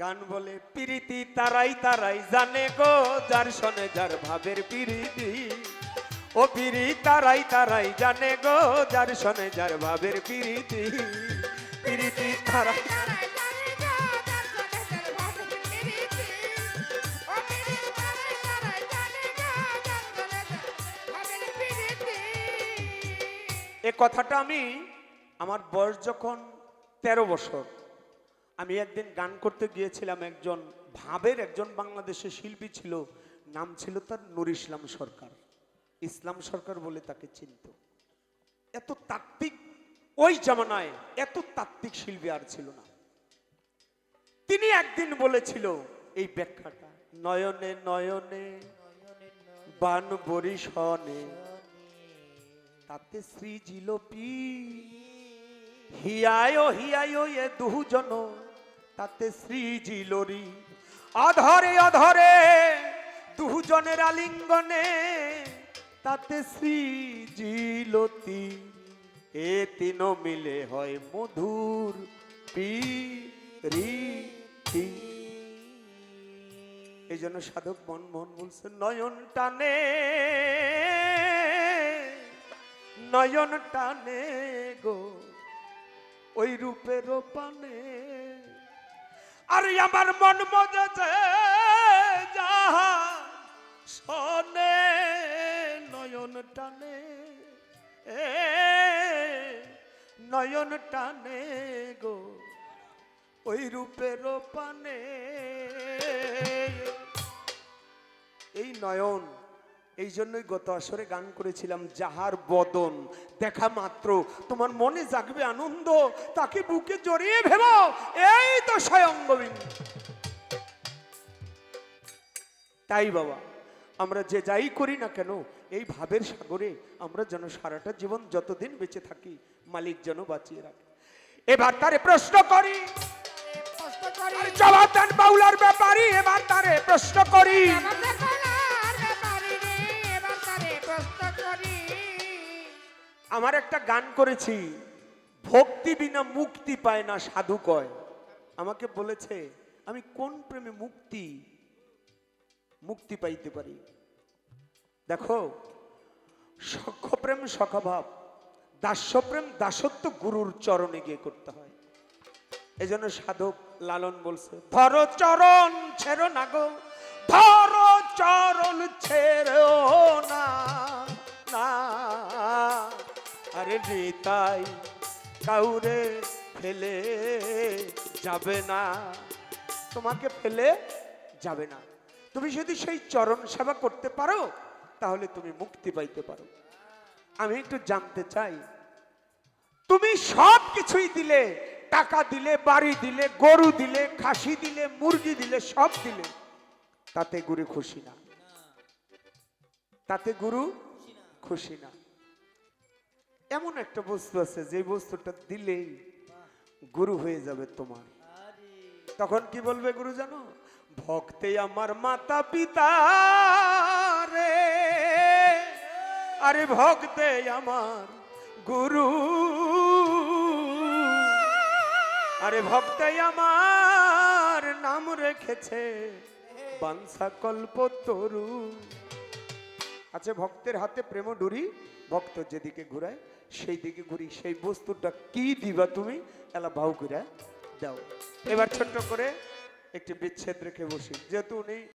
গান বলে পিরিতি তারাই তারাই জানে গো যার শোনে যার ভাবের পিরিতি। ও পিরি তারাই তারাই জানে গো যার শোনে যার ভাবের পিরিতি। পিরিতি তারাই এ কথাটা আমি আমার বয়স যখন তেরো বছর আমি একদিন গান করতে গিয়েছিলাম, একজন ভাবের একজন বাংলাদেশের শিল্পী ছিল, নাম ছিল তার নুর ইসলাম সরকার। ইসলাম সরকার বলে তাকে চিনত। এত তাত্ত্বিক, ওই জামানায় এত তাত্ত্বিক শিল্পী আর ছিল না। তিনি একদিন বলেছিল, এই ব্যাখ্যাটা, নয়নে নয়নে, বান বরিশনে, তাতে শ্রী জিলপি হিয়ায় হিয়ায় এ দুজন তাতে শ্রী জিলরি অধরে অধরে দুজনের আলিঙ্গনে, তাতে শ্রী জিলতি এ তিন মিলে হয় মধুর পি রি তি। এই জন্য সাধক মন মন বলছে, নয়ন টানে নয়ন টানে গো। ওই রূপের পানে। আর আমার মন মজেছে যাহা শোনে, নয়ন টানে। এ, নয়ন টানে গো, ওই রূপের পানে। এই নয়ন এই জন্যই গত আসরে গান করেছিলাম যাহার বদন দেখা মাত্র তোমার মনে জাগবে আনন্দ তাকে বুকে জড়িয়ে ভেব এই তো স্বয়ং গোবিন্দ। তাই বাবা আমরা যে যাই করি না কেন এই ভাবের সাগরে আমরা যেন সারাটা জীবন যতদিন বেঁচে থাকি মালিক যেন বাঁচিয়ে রাখে। এবার তারে প্রশ্ন করি। জবাব দেন বাউলার ব্যাপারী এবার তারে প্রশ্ন করি। আমার একটা গান করেছি, ভক্তি বিনা মুক্তি পায় না সাধু কয়। আমাকে বলেছে, আমি কোন প্রেমে মুক্তি মুক্তি পাইতে পারি? দেখো সখ্য প্রেম সখাভাব, দাস্যপ্রেম, দাসত্ব গুরুর চরণে গিয়ে করতে হয়। এই জন্য সাধক লালন বলছে, ধর চরণ ছেড়ো না গো, ধর চরণ ছেড়ো না না। নিতাই কাউরে ফেলে যাবে না। তোমাকে ফেলে যাবে না। তুমি যদি সেই চরণ সেবা করতে পারো, তাহলে তুমি মুক্তি পাইতে পারো। আমি একটু জানতে চাই, তুমি সব কিছুই দিলে, টাকা দিলে, বাড়ি দিলে, গরু দিলে, খাসি দিলে, মুরগি দিলে, সব দিলে, তাতে গুরু খুশি না। তাতে গুরু খুশি না। এমন একটা বস্তু আছে, যে বস্তুটা দিলেই গুরু হয়ে যাবে তোমার। তখন কি বলবে গুরু জানো ভক্তে আমার মাতা পিতা রে। আরে ভক্তে আমার গুরু। আরে ভক্তে আমার নাম রেখেছে বাংসা কল্প তরু। আছে ভক্তের হাতে প্রেম ডুরি ভক্ত যেদিকে ঘুরায় সেই দিকে ঘুরি, সেই বস্তুটা কি দিবা তুমি? এলা ভাউ করে দাও। এবার ছোট্ট করে একটি বিচ্ছেদ রেখে বসি। যেহেতু উনি